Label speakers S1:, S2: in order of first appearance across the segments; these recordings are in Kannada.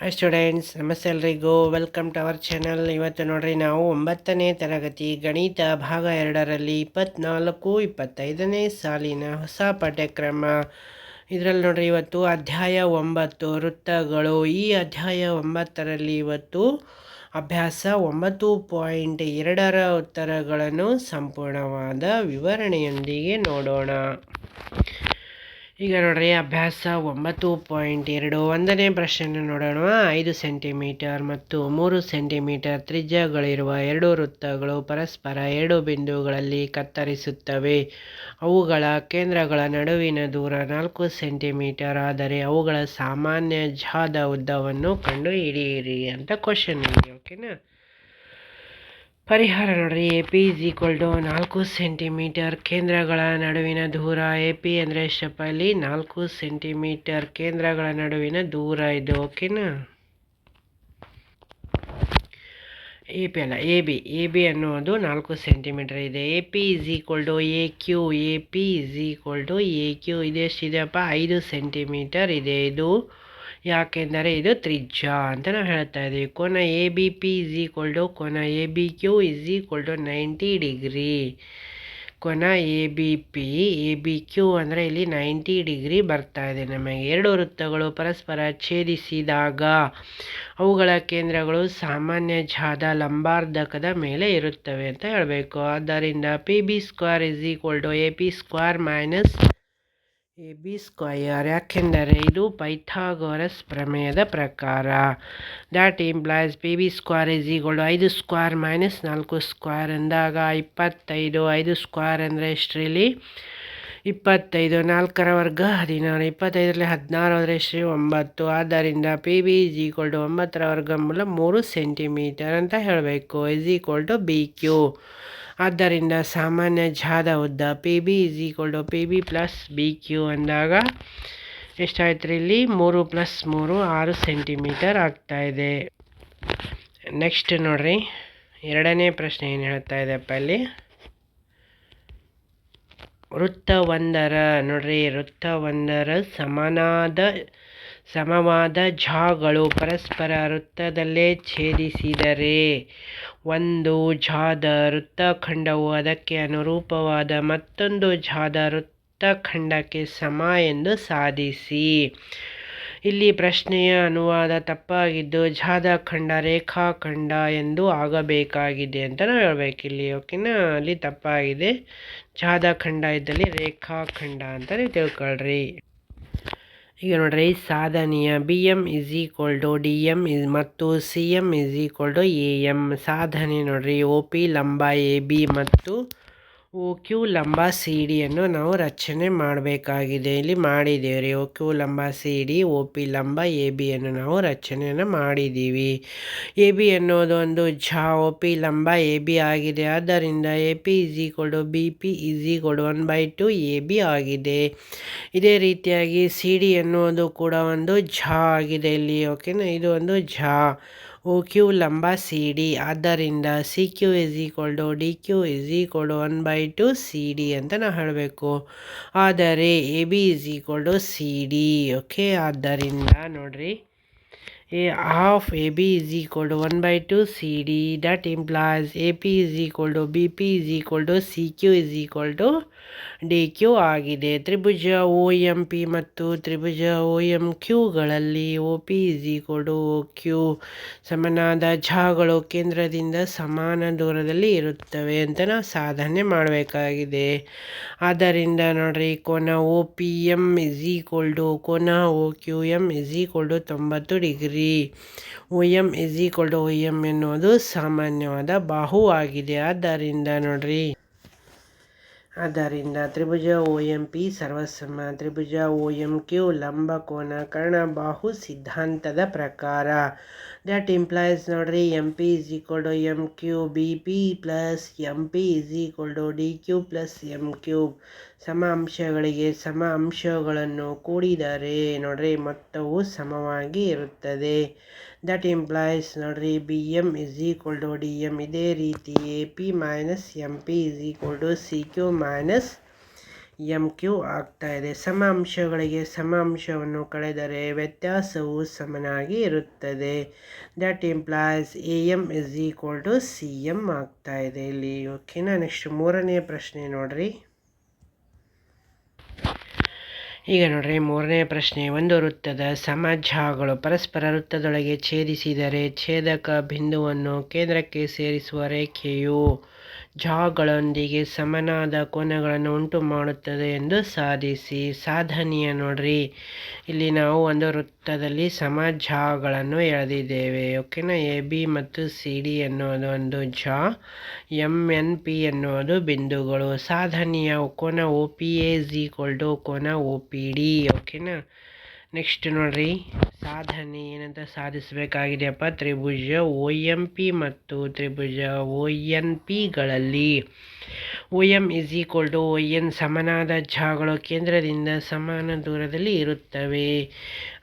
S1: ಹಾಯ್ ಸ್ಟೂಡೆಂಟ್ಸ್ ನಮಸ್ತೆ ಎಲ್ರಿಗೂ. ವೆಲ್ಕಮ್ ಟು ಅವರ್ ಚಾನಲ್ ಇವತ್ತು ನೋಡ್ರಿ, ನಾವು ಒಂಬತ್ತನೇ ತರಗತಿ ಗಣಿತ ಭಾಗ ಎರಡರಲ್ಲಿ ಇಪ್ಪತ್ನಾಲ್ಕು, ಇಪ್ಪತ್ತೈದನೇ ಸಾಲಿನ ಹೊಸ ಪಠ್ಯಕ್ರಮ. ಇದರಲ್ಲಿ ನೋಡ್ರಿ, ಇವತ್ತು ಅಧ್ಯಾಯ ಒಂಬತ್ತು, ವೃತ್ತಗಳು. ಈ ಅಧ್ಯಾಯ ಒಂಬತ್ತರಲ್ಲಿ ಇವತ್ತು ಅಭ್ಯಾಸ ಒಂಬತ್ತು ಪಾಯಿಂಟ್ ಎರಡರ ಉತ್ತರಗಳನ್ನು ಸಂಪೂರ್ಣವಾದ ವಿವರಣೆಯೊಂದಿಗೆ ನೋಡೋಣ. ಈಗ ನೋಡ್ರಿ ಅಭ್ಯಾಸ ಒಂಬತ್ತು ಪಾಯಿಂಟ್ ಎರಡು ಒಂದನೇ ಪ್ರಶ್ನೆ ನೋಡೋಣ. ಐದು ಸೆಂಟಿಮೀಟರ್ ಮತ್ತು ಮೂರು ಸೆಂಟಿಮೀಟರ್ ತ್ರಿಜ್ಯಗಳಿರುವ ಎರಡು ವೃತ್ತಗಳು ಪರಸ್ಪರ ಎರಡು ಬಿಂದುಗಳಲ್ಲಿ ಕತ್ತರಿಸುತ್ತವೆ. ಅವುಗಳ ಕೇಂದ್ರಗಳ ನಡುವಿನ ದೂರ ನಾಲ್ಕು ಸೆಂಟಿಮೀಟರ್ ಆದರೆ ಅವುಗಳ ಸಾಮಾನ್ಯ ಜಾದ ಉದ್ದವನ್ನು ಕಂಡುಹಿಡಿಯಿರಿ ಅಂತ ಕ್ವಶನ್ ಇದೆ ಓಕೆನಾ ಪರಿಹಾರ ನೋಡ್ರಿ A P is equal to ನಾಲ್ಕು ಸೆಂಟಿಮೀಟರ್ ಕೇಂದ್ರಗಳ ನಡುವಿನ ದೂರ. ಎ ಪಿ ಅಂದರೆ ಇಲ್ಲಿ ನಾಲ್ಕು ಸೆಂಟಿಮೀಟರ್ ಕೇಂದ್ರಗಳ ನಡುವಿನ ದೂರ ಇದು ಓಕೆನಾ ಎ ಪಿ ಅಲ್ಲ ಎ ಬಿ ಎ ಬಿ ಅನ್ನೋದು ನಾಲ್ಕು ಸೆಂಟಿಮೀಟರ್ ಇದೆ. A P is equal to A Q A P is equal to A Q ಇದೆಷ್ಟಿದೆಯಪ್ಪ ಐದು ಸೆಂಟಿಮೀಟರ್ ಇದೆ ಇದು. ಯಾಕೆಂದರೆ ಇದು ತ್ರಿಜ್ಯ ಅಂತ ನಾವು ಹೇಳ್ತಾ ಇದ್ದೀವಿ. ಕೋನ A B P is equal to ಕೋನ A B Q is equal ninety degree Kona A B P A B Q ಅಂದರೆ ಇಲ್ಲಿ ನೈಂಟಿ ಡಿಗ್ರಿ ಬರ್ತಾ ಇದೆ ನಮಗೆ. ಎರಡು ವೃತ್ತಗಳು ಪರಸ್ಪರ ಛೇದಿಸಿದಾಗ ಅವುಗಳ ಕೇಂದ್ರಗಳು ಸಾಮಾನ್ಯ ಜಾದ ಲಂಬಾರ್ಧಕದ ಮೇಲೆ ಇರುತ್ತವೆ ಅಂತ ಹೇಳಬೇಕು. ಆದ್ದರಿಂದ P B square is equal to A P square minus A B square ಯಾಕೆಂದರೆ ಇದು ಪೈಥಾಗೋರಸ್ ಪ್ರಮೇಯದ ಪ್ರಕಾರ. That implies P B square is equal ಐದು ಸ್ಕ್ವಾರ್ ಮೈನಸ್ ನಾಲ್ಕು ಸ್ಕ್ವಾರ್ ಅಂದಾಗ ಇಪ್ಪತ್ತೈದು, ಐದು ಸ್ಕ್ವಾರ್ ಅಂದರೆ ಎಷ್ಟ್ರಲ್ಲಿ ಇಪ್ಪತ್ತೈದು, ನಾಲ್ಕರ ವರ್ಗ ಹದಿನಾರು, ಇಪ್ಪತ್ತೈದರಲ್ಲಿ ಹದಿನಾರು ಅಂದರೆ ಎಷ್ಟು ಒಂಬತ್ತು. ಆದ್ದರಿಂದ P B is equal to ಒಂಬತ್ತರ ವರ್ಗಮೂಲ ಮೂರು ಸೆಂಟಿಮೀಟರ್ ಅಂತ ಹೇಳಬೇಕು. Is equal to B Q ಆದ್ದರಿಂದ ಸಾಮಾನ್ಯ ಜಾದ ಉದ್ದ P B is equal to P B plus B Q ಅಂದಾಗ ಎಷ್ಟಾಯ್ತು ರೀ ಇಲ್ಲಿ? ಮೂರು ಪ್ಲಸ್ ಮೂರು ಆರು ಸೆಂಟಿಮೀಟರ್ ಆಗ್ತಾಯಿದೆ ನೆಕ್ಸ್ಟ್ ನೋಡ್ರಿ. ಎರಡನೇ ಪ್ರಶ್ನೆ ಏನು ಹೇಳ್ತಾ ಇದೆಪ್ಪ ಇಲ್ಲಿ? ವೃತ್ತ ಒಂದರ ನೋಡ್ರಿ, ವೃತ್ತ ಒಂದರ ಸಮನಾದ, ಸಮವಾದ ಜಾಗಳು ಪರಸ್ಪರ ವೃತ್ತದಲ್ಲೇ ಛೇದಿಸಿದರೆ ಒಂದು ಜಾದ ವೃತ್ತಖಂಡವು ಅದಕ್ಕೆ ಅನುರೂಪವಾದ ಮತ್ತೊಂದು ಜಾದ ವೃತ್ತಖಂಡಕ್ಕೆ ಸಮ ಎಂದು ಸಾಧಿಸಿ. ಇಲ್ಲಿ ಪ್ರಶ್ನೆಯ ಅನುವಾದ ತಪ್ಪಾಗಿದ್ದು ಖಂಡ ರೇಖಾಖಂಡ ಎಂದು ಆಗಬೇಕಾಗಿದೆ ಅಂತ ನಾವು ಹೇಳ್ಬೇಕು. ಇಲ್ಲಿ ಓಕೆನಾ? ಅಲ್ಲಿ ತಪ್ಪಾಗಿದೆ. ಖಂಡ ಇದ್ದಲ್ಲಿ ರೇಖಾಖಂಡ ಅಂತಲೇ ತಿಳ್ಕೊಳ್ರಿ. ಈಗ ನೋಡ್ರಿ, ಸಾಧನೀಯ B M is equal to D M is ಮತ್ತು C M is equal to A M ಸಾಧನೆ ನೋಡ್ರಿ ಒ ಪಿ, ಲಂಬ, ಎ, ಬಿ ಮತ್ತು ಓ ಕ್ಯೂ ಲಂಬ ಸಿ ಡಿಯನ್ನು ನಾವು ರಚನೆ ಮಾಡಬೇಕಾಗಿದೆ. ಇಲ್ಲಿ ಮಾಡಿದ್ದೇವೆ ರೀ ಓ ಕ್ಯೂ ಲಂಬ ಸಿ ಡಿ ಓ ಪಿ ಲಂಬ ಎ ಬಿಯನ್ನು ನಾವು ರಚನೆಯನ್ನು ಮಾಡಿದ್ದೀವಿ. ಎ ಬಿ ಅನ್ನೋದು ಒಂದು ಝ ಓ ಪಿ ಲಂಬ ಎ ಬಿ ಆಗಿದೆ. ಆದ್ದರಿಂದ A P is to B P is to one by two A B ಆಗಿದೆ. ಇದೇ ರೀತಿಯಾಗಿ ಸಿ ಡಿ ಅನ್ನೋದು ಕೂಡ ಒಂದು ಝ ಆಗಿದೆ ಇಲ್ಲಿ. ಓಕೆನಾ? ಇದು ಒಂದು ಝ. ಓ ಕ್ಯೂ ಲಂಬ ಸಿ ಡಿ ಆದ್ದರಿಂದ C Q is equal to D Q is equal to one by two C D ಅಂತ ನಾವು ಹೇಳಬೇಕು. ಆದರೆ A B is equal to C D okay ಆದ್ದರಿಂದ ನೋಡಿರಿ. Equal to one by two C D that implies A P is equal to B P is equal to C Q is equal D Q ಆಗಿದೆ. ತ್ರಿಭುಜ ಒ ಎಂ ಪಿ ಮತ್ತು ತ್ರಿಭುಜ O M ಕ್ಯೂಗಳಲ್ಲಿ O P is equal to Q ಸಮನಾದ ಝಗಳು ಕೇಂದ್ರದಿಂದ ಸಮಾನ ದೂರದಲ್ಲಿ ಇರುತ್ತವೆ ಅಂತ ನಾವು ಸಾಧನೆ ಮಾಡಬೇಕಾಗಿದೆ. ಆದ್ದರಿಂದ ನೋಡ್ರಿ, ಕೋನ O P M is equal to ಕೋನ O Q M is equal ತೊಂಬತ್ತು degree. O M is equal to O M ಎನ್ನುವುದು ಸಾಮಾನ್ಯವಾದ ಬಾಹು ಆಗಿದೆ. ಆದ್ದರಿಂದ ನೋಡ್ರಿ. ಆದ್ದರಿಂದ ತ್ರಿಭುಜ ಒ ಎಂ ಪಿ ಸರ್ವಸಮ, ತ್ರಿಭುಜ ಒ ಎಂ ಕ್ಯೂ ಲಂಬಕೋನ ಕರ್ಣಬಾಹು ಸಿದ್ಧಾಂತದ ಪ್ರಕಾರ. ದಟ್ ಇಂಪ್ಲಾಯ್ಸ್ ನೋಡ್ರಿ M P is equal to M Q B P plus M P is equal to D Q plus M cube ಸಮ ಅಂಶಗಳಿಗೆ ಸಮ ಅಂಶಗಳನ್ನು ಕೂಡಿದರೆ ನೋಡ್ರಿ ಮೊತ್ತವು ಸಮವಾಗಿ ಇರುತ್ತದೆ. ದಟ್ ಇಂಪ್ಲಾಯ್ಸ್ ನೋಡ್ರಿ B M is equal to D M ಇದೇ ರೀತಿ A P minus M P is equal to C Q minus M Q ಆಗ್ತಾ ಇದೆ. ಸಮ ಅಂಶಗಳಿಗೆ ಸಮ ಅಂಶವನ್ನು ಕಳೆದರೆ ವ್ಯತ್ಯಾಸವು ಸಮನಾಗಿ ಇರುತ್ತದೆ. That implies A M is equal to C M ಆಗ್ತಾ ಇದೆ. ಇಲ್ಲಿ ಓಕೆನಾ? ನೆಕ್ಸ್ಟ್ ಮೂರನೇ ಪ್ರಶ್ನೆ ನೋಡ್ರಿ. ಈಗ ನೋಡ್ರಿ, ಮೂರನೇ ಪ್ರಶ್ನೆ. ಒಂದು ವೃತ್ತದ ಸಮಜಾಗಳು ಪರಸ್ಪರ ವೃತ್ತದೊಳಗೆ ಛೇದಿಸಿದರೆ ಛೇದಕ ಬಿಂದುವನ್ನು ಕೇಂದ್ರಕ್ಕೆ ಸೇರಿಸುವ ರೇಖೆಯು ಜಾಗಳೊಂದಿಗೆ ಸಮನಾದ ಕೋನಗಳನ್ನು ಉಂಟು ಮಾಡುತ್ತದೆ ಎಂದು ಸಾಧಿಸಿ. ಸಾಧನೀಯ ನೋಡ್ರಿ. ಇಲ್ಲಿ ನಾವು ಒಂದು ವೃತ್ತದಲ್ಲಿ ಸಮ ಜಾಗಳನ್ನು ಎಳೆದಿದ್ದೇವೆ. ಓಕೆನಾ? ಎ, ಬಿ ಮತ್ತು ಸಿ, ಡಿ ಎನ್ನುವುದು ಒಂದು ಜಾ ಎಂ ಎನ್, ಪಿ ಎನ್ನುವುದು ಬಿಂದುಗಳು. ಸಾಧನೀಯ ಕೋನ O, P, A equal to ಕೋನ ಒ ಪಿ, ಡಿ. ಓಕೆನಾ? ನೆಕ್ಸ್ಟ್ ನೋಡ್ರಿ. ಸಾಧನೆ ಏನಂತ ಸಾಧಿಸಬೇಕಾಗಿದೆಯಪ್ಪ? ತ್ರಿಭುಜ ಒ ಎಂ ಪಿ ಮತ್ತು ತ್ರಿಭುಜ O N ಪಿಗಳಲ್ಲಿ O M is equal to O N ಸಮನಾದ ಜಾಗಗಳು ಕೇಂದ್ರದಿಂದ ಸಮಾನ ದೂರದಲ್ಲಿ ಇರುತ್ತವೆ.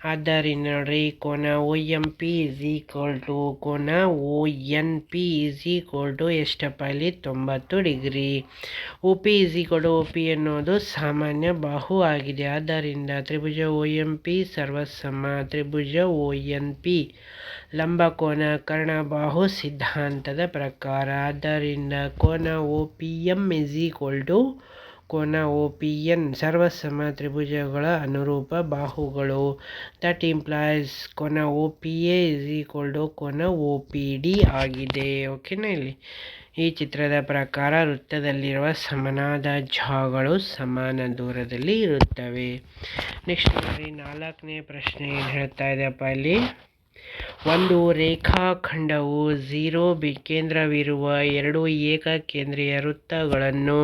S1: ಆದ್ದರಿಂದ ನೋಡ್ರಿ, ಕೋನ O M P is equal to ಕೋನ O N P is equal to ಎಷ್ಟಪ್ಪ ಇಲ್ಲಿ ತೊಂಬತ್ತು degree. O P is equal to O P ಅನ್ನೋದು ಸಾಮಾನ್ಯ ಬಾಹು ಆಗಿದೆ. ಆದ್ದರಿಂದ ತ್ರಿಭುಜ ಒ ಎಂ ಪಿ ಸರ್ವಸಮ ತ್ರಿಭುಜ ಓ ಎನ್ ಪಿ ಲಂಬಕೋನ ಕರ್ಣಬಾಹು ಸಿದ್ಧಾಂತದ ಪ್ರಕಾರ. ಆದ್ದರಿಂದ ಕೋನ O P M is equal to ಕೋನ ಎನ್, ಸರ್ವಸಮ ತ್ರಿಭುಜಗಳ ಅನುರೂಪ ಬಾಹುಗಳು. ದಟ್ ಇಂಪ್ಲಾಯ್ಸ್ ಕೋನ, O P A is equal to ಕೋನ, ಒ ಪಿ ಡಿ ಆಗಿದೆ. ಓಕೆನಾ ಇಲ್ಲಿ? ಈ ಚಿತ್ರದ ಪ್ರಕಾರ ವೃತ್ತದಲ್ಲಿರುವ ಸಮನಾದ ಜಾಗಳು ಸಮಾನ ದೂರದಲ್ಲಿ ಇರುತ್ತವೆ. ನೆಕ್ಸ್ಟ್ ನೋಡಿ, ನಾಲ್ಕನೇ ಪ್ರಶ್ನೆ ಏನು ಹೇಳ್ತಾ ಇದೆಯಪ್ಪ ಇಲ್ಲಿ. ಒಂದು ರೇಖಾಖಂಡವು ಝೀರೋ ಕೇಂದ್ರವಿರುವ ಎರಡು ಏಕಕೇಂದ್ರೀಯ ವೃತ್ತಗಳನ್ನು,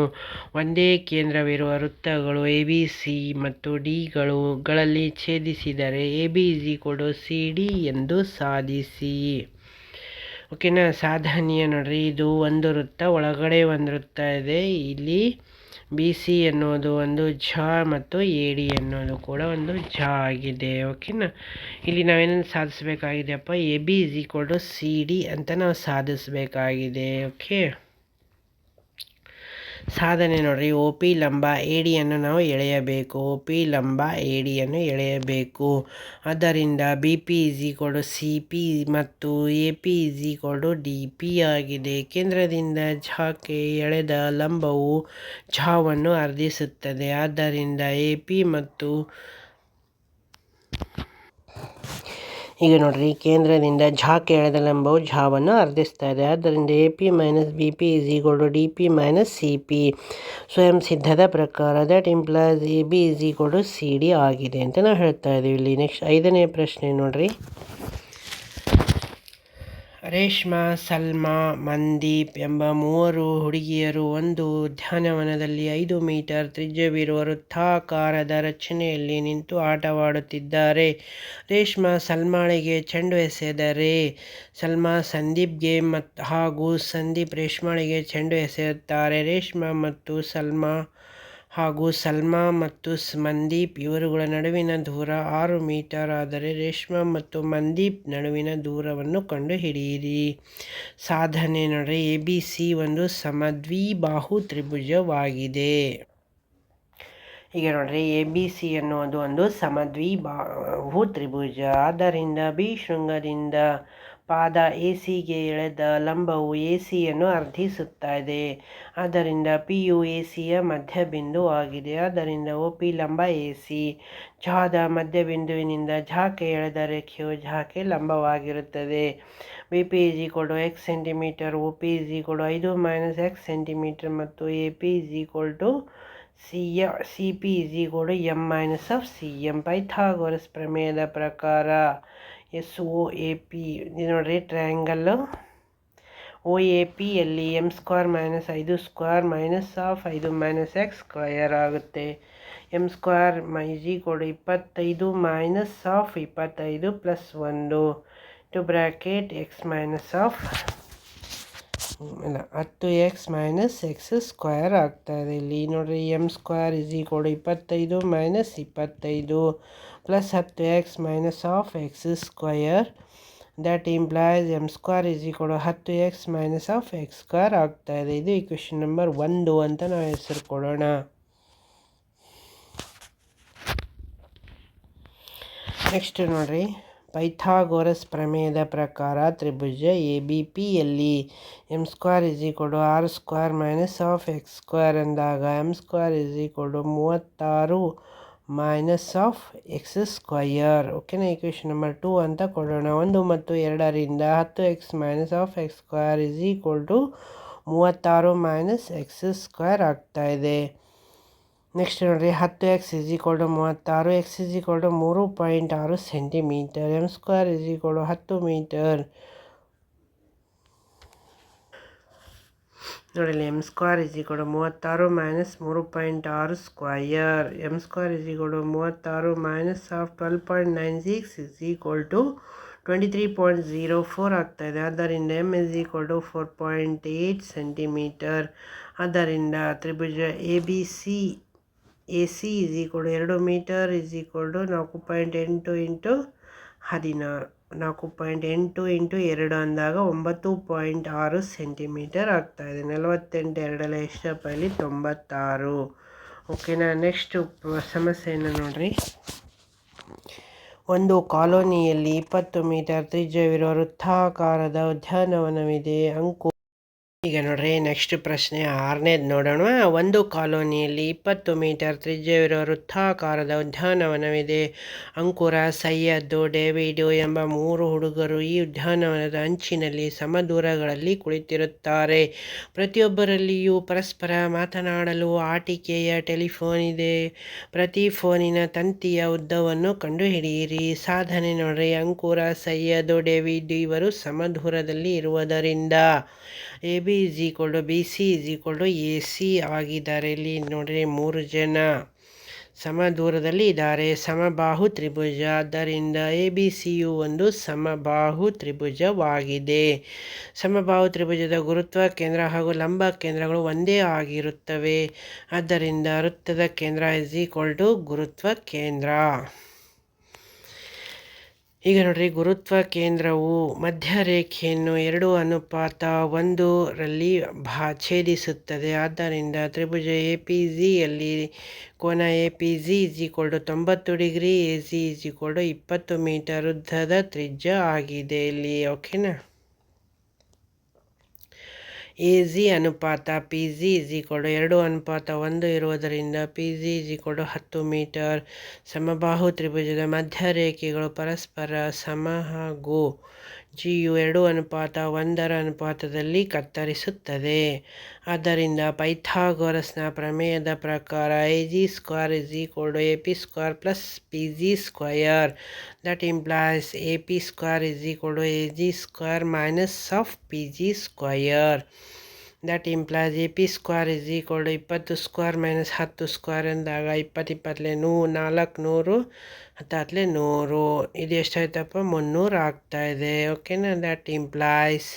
S1: ಒಂದೇ ಕೇಂದ್ರವಿರುವ ವೃತ್ತಗಳು ಎ ಬಿ ಸಿ ಮತ್ತು ಡಿಗಳು ಗಳಲ್ಲಿ ಛೇದಿಸಿದರೆ A B is equal C D ಎಂದು ಸಾಧಿಸಿ. ಓಕೆನಾ ಸಾಧನೆಯ ನೋಡ್ರಿ ಇದು ಒಂದು ವೃತ್ತ, ಒಳಗಡೆ ಒಂದು ವೃತ್ತ ಇದೆ. ಇಲ್ಲಿ ಬಿ ಸಿ ಎನ್ನುವುದು ಒಂದು ಝ ಮತ್ತು ಎ ಡಿ ಎನ್ನುವುದು ಕೂಡ ಒಂದು ಝ ಆಗಿದೆ, ಓಕೆನಾ? ಇಲ್ಲಿ ನಾವೇನನ್ನು ಸಾಧಿಸಬೇಕಾಗಿದೆಯಪ್ಪ? A B is equal to C D ಅಂತ ನಾವು ಸಾಧಿಸಬೇಕಾಗಿದೆ, ಓಕೆ? ಸಾಧನೆ ನೋಡ್ರಿ ಒ ಪಿ ಲಂಬ ಎ ಡಿಯನ್ನು ನಾವು ಎಳೆಯಬೇಕು ಒ ಪಿ ಲಂಬ ಎ ಡಿಯನ್ನು ಎಳೆಯಬೇಕು. ಆದ್ದರಿಂದ B P is equal to C P ಮತ್ತು A P is equal to D P ಆಗಿದೆ. ಕೇಂದ್ರದಿಂದ ಝಾಕ್ಕೆ ಎಳೆದ ಲಂಬವು ಝಾವನ್ನು ಅರ್ಧಿಸುತ್ತದೆ. ಆದ್ದರಿಂದ ಎ ಪಿ ಮತ್ತು ಈಗ ನೋಡ್ರಿ, ಕೇಂದ್ರದಿಂದ ಝಾ ಎಳೆದ ಲಂಬವು ಝಾವನ್ನು ಅರ್ಧಿಸ್ತಾ ಇದೆ. ಆದ್ದರಿಂದ A P minus B P is equal to D P minus C P ಸ್ವಯಂ ಸಿದ್ಧದ ಪ್ರಕಾರ that implies A B is equal to C D ಆಗಿದೆ ಅಂತ ನಾವು ಹೇಳ್ತಾ ಇದ್ದೀವಿ ಇಲ್ಲಿ. ನೆಕ್ಸ್ಟ್ ಐದನೇ ಪ್ರಶ್ನೆ ನೋಡ್ರಿ. ರೇಷ್ಮಾ, ಸಲ್ಮಾ, ಮಂದೀಪ್ ಎಂಬ ಮೂವರು ಹುಡುಗಿಯರು ಒಂದು ಉದ್ಯಾನವನದಲ್ಲಿ ಐದು ಮೀಟರ್ ತ್ರಿಜ್ಯವಿರುವ ವೃತ್ತಾಕಾರದ ರಚನೆಯಲ್ಲಿ ನಿಂತು ಆಟವಾಡುತ್ತಿದ್ದಾರೆ. ರೇಷ್ಮಾ ಸಲ್ಮಾಳಿಗೆ ಚೆಂಡು ಎಸೆದರೆ ಸಲ್ಮಾ ಸಂದೀಪ್ಗೆ ಮತ್ತು ಹಾಗೂ ಸಂದೀಪ್ ರೇಷ್ಮಾಳಿಗೆ ಚೆಂಡು ಎಸೆಯುತ್ತಾರೆ. ರೇಷ್ಮಾ ಮತ್ತು ಸಲ್ಮಾ ಹಾಗೂ ಸಲ್ಮಾ ಮತ್ತು ಮಂದೀಪ್ ಇವರುಗಳ ನಡುವಿನ ದೂರ ಆರು ಮೀಟರ್ ಆದರೆ ರೇಷ್ಮಾ ಮತ್ತು ಮಂದೀಪ್ ನಡುವಿನ ದೂರವನ್ನು ಕಂಡುಹಿಡಿಯಿರಿ. ಸಾಧನೆ ನೋಡಿ, ಎ ಬಿ ಸಿ ಒಂದು ಸಮದ್ವಿಬಾಹು ತ್ರಿಭುಜವಾಗಿದೆ. ಈಗ ನೋಡ್ರಿ, ಎ ಬಿ ಸಿ ಅನ್ನೋದು ಒಂದು ಸಮದ್ವಿಬಾಹು ತ್ರಿಭುಜ. ಆದ್ದರಿಂದ ಬಿ ಶೃಂಗದಿಂದ ಪಾದ ಎ ಸಿಗೆ ಎಳೆದ ಲಂಬವು ಎ ಸಿಯನ್ನು ಅರ್ಧಿಸುತ್ತಾ ಇದೆ. ಆದ್ದರಿಂದ ಪಿ ಯು ಎ ಸಿಯ ಮಧ್ಯಬಿಂದು ಆಗಿದೆ. ಆದ್ದರಿಂದ ಒ ಪಿ ಲಂಬ ಎ ಸಿ ಝಾದ ಮಧ್ಯಬಿಂದುವಿನಿಂದ ಝಾಕೆ ಎಳೆದ ರೇಖೆಯು ಝಾಕೆ ಲಂಬವಾಗಿರುತ್ತದೆ. ಬಿ ಪಿ ಜಿ ಕೊಡು X centimetre, O P G ಕೊಡು ಐದು ಮೈನಸ್ ಎಕ್ಸ್ ಸೆಂಟಿಮೀಟರ್ ಮತ್ತು ಎ ಪಿ ಜಿ ಕೊಡು C C C P G ಕೊಡು M minus of C M Pythagoras ಪ್ರಮೇಯದ ಪ್ರಕಾರ ಎಸ್ ಒ ಎ ಪಿ ನೋಡಿರಿ ಟ್ರಯಾಂಗಲ್ಲು ಒ ಎ ಪಿಯಲ್ಲಿ ಎಂ ಸ್ಕ್ವೇರ್ ಮೈನಸ್ ಐದು ಸ್ಕ್ವೇರ್ ಮೈನಸ್ ಆಫ್ ಐದು ಮೈನಸ್ ಎಕ್ಸ್ ಸ್ಕ್ವಯರ್ ಆಗುತ್ತೆ. ಎಂ ಸ್ಕ್ವೇರ್ ಮೈಜಿ ಕೊಡು ಇಪ್ಪತ್ತೈದು ಮೈನಸ್ ಆಫ್ ಇಪ್ಪತ್ತೈದು ಪ್ಲಸ್ ಒಂದು. To bracket X minus of ಇಲ್ಲ, ಹತ್ತು ಎಕ್ಸ್ ಮೈನಸ್ ಎಕ್ಸ್ ಸ್ಕ್ವೇರ್ ಆಗ್ತಾಯಿದೆ ಇಲ್ಲಿ ನೋಡಿರಿ ಎಂ ಸ್ಕ್ವಯರ್ ಇಸ್ ಕೊಡು ಇಪ್ಪತ್ತೈದು ಮೈನಸ್ ಇಪ್ಪತ್ತೈದು ಪ್ಲಸ್ ಹತ್ತು X minus of X square that implies M square is ಕೊಡು ಹತ್ತು X minus of X square ಆಗ್ತಾಯಿದೆ ಇದು ಈ ಕ್ವೆಶನ್ ನಂಬರ್ ಒಂದು ಅಂತ ನಾವು ಹೆಸರು ಕೊಡೋಣ. ನೆಕ್ಸ್ಟ್ ನೋಡಿರಿ ಪೈಥಾಗೋರಸ್ ಪ್ರಮೇಯದ ಪ್ರಕಾರ ತ್ರಿಭುಜ ಎ ಬಿ ಪಿಯಲ್ಲಿ M square is equal to R square minus of X square ಅಂದಾಗ M square is equal to ಮೂವತ್ತಾರು ಮೈನಸ್ ಆಫ್ ಎಕ್ಸ್ ಸ್ಕ್ವಯರ್ ಓಕೆನಾ ಈಕ್ವೇಷನ್ ನಂಬರ್ ಟೂ ಅಂತ ಕೊಡೋಣ. ಒಂದು ಮತ್ತು ಎರಡರಿಂದ ಹತ್ತು X minus of X square is equal to ಮೂವತ್ತಾರು ಮೈನಸ್ ಎಕ್ಸ್ ಸ್ಕ್ವೇರ್ ಆಗ್ತಾಯಿದೆ ನೆಕ್ಸ್ಟ್ ನೋಡಿರಿ ಹತ್ತು ಎಕ್ಸ್ ಇಸ್ ಈಕ್ವಲ್ ಟು ಮೂವತ್ತಾರು ಎಕ್ಸ್ ಇಸ್ ಈಕ್ವಲ್ ಟು ಮೂರು ಪಾಯಿಂಟ್ ಆರು centimetre M square is equal to ಹತ್ತು ಮೀಟರ್ ನೋಡಿ M square is equal to ಮೂವತ್ತಾರು ಮೈನಸ್ ಮೂರು ಪಾಯಿಂಟ್ ಆರು square M square is equal to ಮೂವತ್ತಾರು minus of twelve point nine six is equal to twenty three point zero four ಆಗ್ತಾಯಿದೆ. ಆದ್ದರಿಂದ M is equal to four point eight centimetre ಆದ್ದರಿಂದ ತ್ರಿಭುಜ A B C A C is equal ಎರಡು ಮೀಟರ್ ಇಸ್ ಈಕ್ವಲ್ ಟು ನಾಲ್ಕು ಪಾಯಿಂಟ್ ಎಂಟು ಇಂಟು ಹದಿನಾರು. ನಾಲ್ಕು ಪಾಯಿಂಟ್ ಎಂಟು ಇಂಟು ಎರಡು ಅಂದಾಗ ಒಂಬತ್ತು ಪಾಯಿಂಟ್ ಆರು ಸೆಂಟಿಮೀಟರ್ ಆಗ್ತಾಯಿದೆ ನಲವತ್ತೆಂಟು ಎರಡಲ್ಲ ಎಷ್ಟಪ್ಪ ಇಲ್ಲಿ ತೊಂಬತ್ತಾರು ಓಕೆನಾ ನೆಕ್ಸ್ಟು ಸಮಸ್ಯೆಯನ್ನು ನೋಡಿರಿ. ಒಂದು ಕಾಲೋನಿಯಲ್ಲಿ ಇಪ್ಪತ್ತು ಮೀಟರ್ ತ್ರಿಜ್ಯವಿರುವ ವೃತ್ತಾಕಾರದ ಉದ್ಯಾನವನವಿದೆ. ಅಂಕು ಈಗ ನೋಡ್ರಿ ನೆಕ್ಸ್ಟ್ ಪ್ರಶ್ನೆ ಆರನೇದು ನೋಡೋಣ. ಒಂದು ಕಾಲೋನಿಯಲ್ಲಿ ಇಪ್ಪತ್ತು ಮೀಟರ್ ತ್ರಿಜ್ಯವಿರುವ ವೃತ್ತಾಕಾರದ ಉದ್ಯಾನವನವಿದೆ. ಅಂಕುರ ಸೈಯದ್ದು, ಡೇವಿಡು ಎಂಬ ಮೂರು ಹುಡುಗರು ಈ ಉದ್ಯಾನವನದ ಅಂಚಿನಲ್ಲಿ ಸಮದೂರಗಳಲ್ಲಿ ಕುಳಿತಿರುತ್ತಾರೆ. ಪ್ರತಿಯೊಬ್ಬರಲ್ಲಿಯೂ ಪರಸ್ಪರ ಮಾತನಾಡಲು ಆಟಿಕೆಯ ಟೆಲಿಫೋನ್ ಇದೆ. ಪ್ರತಿ ಫೋನಿನ ತಂತಿಯ ಉದ್ದವನ್ನು ಕಂಡುಹಿಡಿಯಿರಿ. ಸಾಧನೆ ನೋಡ್ರಿ, ಅಂಕುರ ಸೈಯದ್ದು, ಡೇವಿಡ್ ಇವರು ಸಮದೂರದಲ್ಲಿ ಇರುವುದರಿಂದ. A B is equal B C is equal A C ಆಗಿದ್ದಾರೆ. ಇಲ್ಲಿ ನೋಡಿರಿ, ಮೂರು ಜನ ಸಮ ದೂರದಲ್ಲಿ ಇದ್ದಾರೆ. ಸಮಬಾಹು ತ್ರಿಭುಜ. ಆದ್ದರಿಂದ ಎ ಬಿ ಸಿಯು ಒಂದು ಸಮಬಾಹು ತ್ರಿಭುಜವಾಗಿದೆ. ಸಮಬಾಹು ತ್ರಿಭುಜದ ಗುರುತ್ವ ಕೇಂದ್ರ ಹಾಗೂ ಲಂಬ ಕೇಂದ್ರಗಳು ಒಂದೇ ಆಗಿರುತ್ತವೆ. ಆದ್ದರಿಂದ ವೃತ್ತದ ಕೇಂದ್ರ ಇಸ್ ಈಕ್ವಲ್ ಟು ಗುರುತ್ವ ಕೇಂದ್ರ. ಈಗ ನೋಡ್ರಿ ಗುರುತ್ವ ಕೇಂದ್ರವು ಮಧ್ಯರೇಖೆಯನ್ನು ಎರಡು ಅನುಪಾತ ಒಂದರಲ್ಲಿ ಭಾ ಛೇದಿಸುತ್ತದೆ. ಆದ್ದರಿಂದ ತ್ರಿಭುಜ ಎ ಪಿ ಜಿಯಲ್ಲಿ ಕೋನ ಎ ಪಿ ಜಿ ಈಕ್ವಲ್ ತೊಂಬತ್ತು ಡಿಗ್ರಿ ಎ ಸಿ ಈಕ್ವಲ್ ಇಪ್ಪತ್ತು ಮೀಟರ್ ಉದ್ದದ ತ್ರಿಜ್ಯ ಆಗಿದೆ ಇಲ್ಲಿ. ಓಕೆನಾ ಎ ಜಿ ಅನುಪಾತ ಪಿ ಜಿ ಇಸ್ ಈಕ್ವಲ್ ಎರಡು ಅನುಪಾತ, ಒಂದು ಇರುವುದರಿಂದ ಪಿ ಜಿ ಇಸ್ ಈಕ್ವಲ್ ಹತ್ತು ಮೀಟರ್. ಸಮಬಾಹು ತ್ರಿಭುಜದ ಮಧ್ಯರೇಖೆಗಳು ಪರಸ್ಪರ ಸಮ ಹಾಗೂ ಜಿಯು ಎರಡು ಅನುಪಾತ ಒಂದರ ಅನುಪಾತದಲ್ಲಿ ಕತ್ತರಿಸುತ್ತದೆ. ಆದ್ದರಿಂದ ಪೈಥಾಗೊರಸ್ನ ಪ್ರಮೇಯದ ಪ್ರಕಾರ I G square is equal to A P square plus P G square that implies A P square is equal to A G square minus of P G square that implies A P square is equal to ಇಪ್ಪತ್ತು ಸ್ಕ್ವೇರ್ ಮೈನಸ್ ಹತ್ತು ಸ್ಕ್ವೇರ್ ಅಂದಾಗ ಇಪ್ಪತ್ತು ಇಪ್ಪತ್ತಲೆ ನೂ ನಾಲ್ಕು ನೂರು ಹತ್ತಲೆ ನೂರು. ಇದು ಎಷ್ಟಾಯ್ತಪ್ಪ? ಮುನ್ನೂರು ಆಗ್ತಾಯಿದೆ ಓಕೆನಾ that implies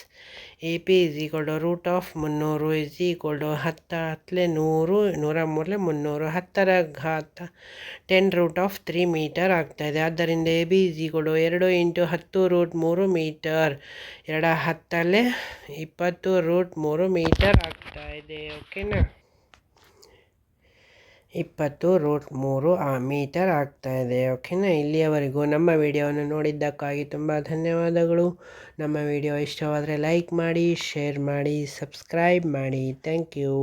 S1: A P is equal to root of ಮುನ್ನೂರು ಇಸ್ ಈಕ್ವಲ್ ಟು ಹತ್ತು ಹತ್ತಲೆ ನೂರು, ನೂರ ಮೂರಲೆ ಮುನ್ನೂರು, ಹತ್ತರ ಘಾತ ten root of three metre ಆಗ್ತಾಯಿದೆ ಆದ್ದರಿಂದ A B is equal to ಎರಡು ಇಂಟು ಹತ್ತು ರೂಟ್ ಮೂರು ಮೀಟರ್ ಎರಡು ಹತ್ತಲೆ ಇಪ್ಪತ್ತು ರೂಟ್ ಮೂರು ಮೀಟರ್ ಆಗ್ತಾಯಿದೆ ಓಕೆನಾ ಇಪ್ಪತ್ತು ರೂಟ್ ಮೂರು ಆ ಮೀಟರ್ ಆಗ್ತಾಯಿದೆ ಓಕೆನಾ? ಇಲ್ಲಿಯವರೆಗೂ ನಮ್ಮ ವಿಡಿಯೋವನ್ನು ನೋಡಿದ್ದಕ್ಕಾಗಿ ತುಂಬ ಧನ್ಯವಾದಗಳು. ನಮ್ಮ ವಿಡಿಯೋ ಇಷ್ಟವಾದರೆ ಲೈಕ್ ಮಾಡಿ, ಶೇರ್ ಮಾಡಿ, ಸಬ್ಸ್ಕ್ರೈಬ್ ಮಾಡಿ. Thank you.